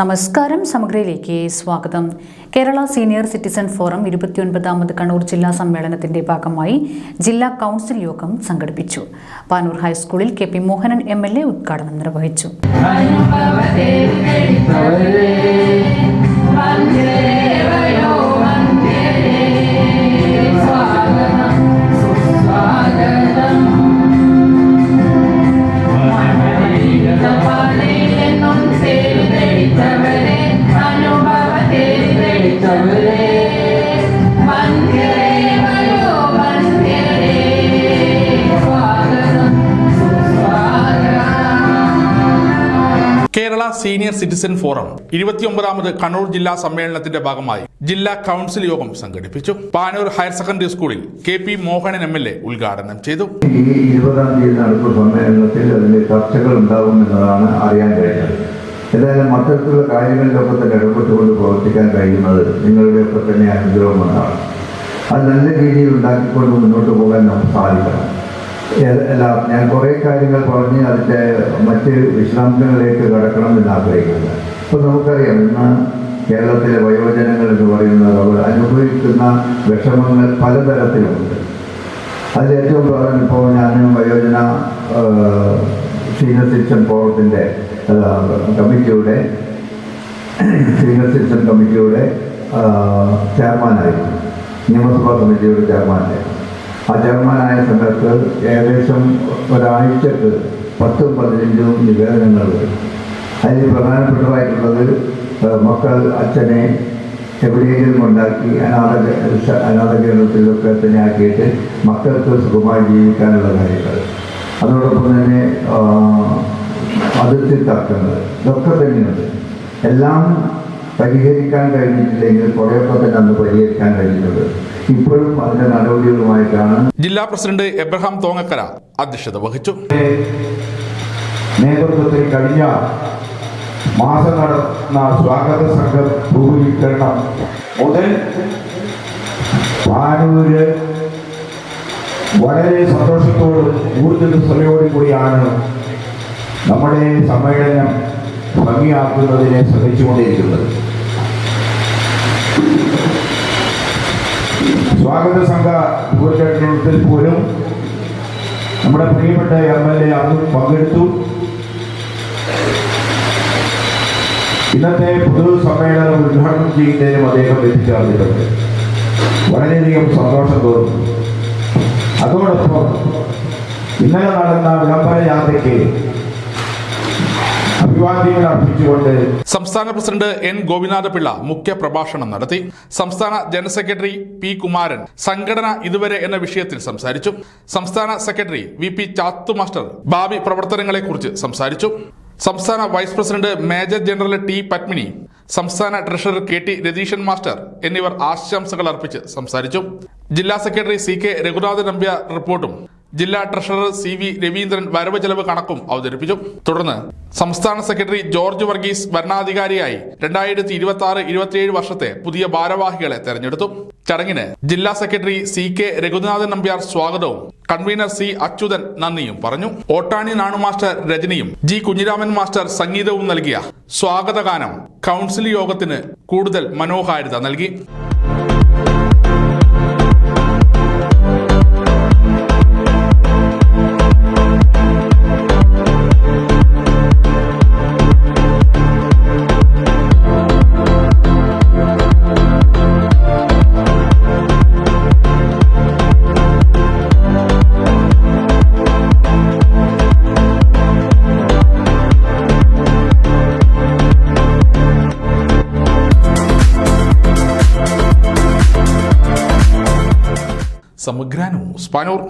നമസ്കാരം സമഗ്രയിലേക്ക് സ്വാഗതം. കേരള സീനിയർ സിറ്റിസൺ ഫോറം ഇരുപത്തിയൊൻപതാമത് കണ്ണൂർ ജില്ലാ സമ്മേളനത്തിന്റെ ഭാഗമായി ജില്ലാ കൗൺസിൽ യോഗം സംഘടിപ്പിച്ചു. പാനൂർ ഹൈസ്കൂളിൽ K P Mohanan M L A ഉദ്ഘാടനം നിർവഹിച്ചു. കേരള സീനിയർ സിറ്റിസൺ ഫോറം ഇരുപത്തിയൊമ്പതാമത് കണ്ണൂർ ജില്ലാ സമ്മേളനത്തിന്റെ ഭാഗമായി ജില്ലാ കൗൺസിൽ യോഗം സംഘടിപ്പിച്ചു. പാനൂർ ഹയർ സെക്കൻഡറി സ്കൂളിൽ K P Mohanan M L A ഉദ്ഘാടനം ചെയ്തു. ഈ ഇരുപതാം തീയതി നടക്കുന്ന സമ്മേളനത്തിൽ അതിന്റെ ചർച്ചകൾ ഉണ്ടാകും എന്നതാണ് അറിയാൻ കഴിഞ്ഞത്. ഏതായാലും മൊത്തത്തിലുള്ള കാര്യങ്ങളിലൊക്കെ തന്നെ ഇടപെട്ടുകൊണ്ട് പ്രവർത്തിക്കാൻ കഴിയുന്നത് നിങ്ങളുടെയൊക്കെ തന്നെ അനുഗ്രഹമെന്നാണ് അത് നല്ല രീതിയിൽ ഉണ്ടാക്കിക്കൊണ്ട് മുന്നോട്ട് പോകാൻ നമുക്ക് സാധിക്കണം. അല്ല ഞാൻ കുറേ കാര്യങ്ങൾ പറഞ്ഞ് അതിന്റെ മറ്റ് വിശദാംശങ്ങളിലേക്ക് കടക്കണം എന്ന് ആഗ്രഹിക്കുന്നത് അപ്പോൾ നമുക്കറിയാം ഇന്ന് കേരളത്തിലെ വയോജനങ്ങൾ എന്ന് പറയുന്നത് അവർ അനുഭവിക്കുന്ന വിഷമങ്ങൾ പലതരത്തിലുണ്ട്. അതിൽ ഏറ്റവും പ്രധാനം ഇപ്പോൾ ഞാൻ വയോജന സീനിയർ സിറ്റിസൺ ഫോറത്തിന്റെ കമ്മിറ്റിയുടെ സീനിയർ സിറ്റിസൺ കമ്മിറ്റിയുടെ ചെയർമാനായിരുന്നു. നിയമസഭാ കമ്മിറ്റിയുടെ ചെയർമാനായിരുന്നു. ആ ചെയർമാനായ സമയത്ത് ഏകദേശം ഒരാഴ്ചക്ക് പത്തും പതിനഞ്ചും നിവേദനങ്ങൾ അതിൽ പ്രധാനപ്പെട്ടതായിട്ടുള്ളത് മക്കൾ അച്ഛനെ എവിടെയെങ്കിലും ഉണ്ടാക്കി അനാഥ അനാഥ കേന്ദ്രത്തിലൊക്കെ തന്നെ ആക്കിയിട്ട് മക്കൾക്ക് സുഖമായി ജീവിക്കാനുള്ള കാര്യങ്ങൾ. അതോടൊപ്പം തന്നെ അതിർത്തി തർക്കങ്ങൾ ഇതൊക്കെ തന്നെയുണ്ട്. എല്ലാം പരിഹരിക്കാൻ കഴിഞ്ഞിട്ടില്ലെങ്കിൽ കുറേയൊക്കെ തന്നെ അന്ന് പരിഹരിക്കാൻ കഴിഞ്ഞിട്ടുണ്ട്. ഇപ്പോഴും അതിന്റെ നടപടികളുമായിട്ടാണ് ജില്ലാ പ്രസിഡന്റ് എബ്രഹാം തോങ്ങക്കര അധ്യക്ഷത വഹിച്ചു. നേതൃത്വത്തിൽ കഴിഞ്ഞ മാസം നടന്ന സ്വാഗത സംഘം രൂപീകരണം മുതൽ പാനൂര് വളരെ സന്തോഷത്തോടും ഊർജസ്വലയോടും കൂടിയാണ് നമ്മുടെ സമ്മേളനം ഭംഗിയാക്കുന്നതിനെ ശ്രമിച്ചുകൊണ്ടിരിക്കുന്നത് സ്വാഗത സംഘ രൂപീകരണത്തിൽ പോലും നമ്മുടെ പ്രിയപ്പെട്ട എം എൽ എ അന്നും പങ്കെടുത്തു. ഇന്നത്തെ പൊതു സമ്മേളനം ഉദ്ഘാടനം ചെയ്യുന്നതിനും അദ്ദേഹം എത്തിച്ചേർന്നിട്ടുണ്ട്. വളരെയധികം സന്തോഷം തോന്നുന്നു അതോടൊപ്പം ഇന്നലെ നടന്ന വിളംബര യാത്രയ്ക്ക് സംസ്ഥാന പ്രസിഡന്റ് എൻ ഗോപിനാഥപിള്ള മുഖ്യ പ്രഭാഷണം നടത്തി. സംസ്ഥാന ജനറൽ സെക്രട്ടറി പി കുമാരൻ സംഘടന ഇതുവരെ എന്ന വിഷയത്തിൽ സംസാരിച്ചു. സംസ്ഥാന secretary V P Chathu master ഭാവി പ്രവർത്തനങ്ങളെക്കുറിച്ച് സംസാരിച്ചു. സംസ്ഥാന vice president major general T Padmini സംസ്ഥാന treasurer K T Ratheesan master എന്നിവർ ആശംസകൾ അർപ്പിച്ച് സംസാരിച്ചു. ജില്ലാ secretary C K Raghunathan Nambiar റിപ്പോർട്ടും ജില്ലാ ട്രഷറർ സി വി രവീന്ദ്രൻ വരവ് ചെലവ് കണക്കും അവതരിപ്പിച്ചു. തുടർന്ന് സംസ്ഥാന സെക്രട്ടറി ജോർജ് വർഗീസ് ഭരണാധികാരിയായി രണ്ടായിരത്തി ഇരുപത്തി ആറ് ഇരുപത്തിയേഴ് വർഷത്തെ പുതിയ ഭാരവാഹികളെ തെരഞ്ഞെടുത്തു. ചടങ്ങിന് ജില്ലാ secretary C K Raghunathan Nambiar സ്വാഗതവും കൺവീനർ സി അച്യുതൻ നന്ദിയും പറഞ്ഞു. ഓട്ടാണി നാണു മാസ്റ്റർ രജനിയും ജി കുഞ്ഞിരാമൻ മാസ്റ്റർ സംഗീതവും നൽകിയ സ്വാഗതഗാനം കൗൺസിൽ യോഗത്തിന് കൂടുതൽ മനോഹാരിത നൽകി. സമഗ്ര ന്യൂസ് പാനൂർ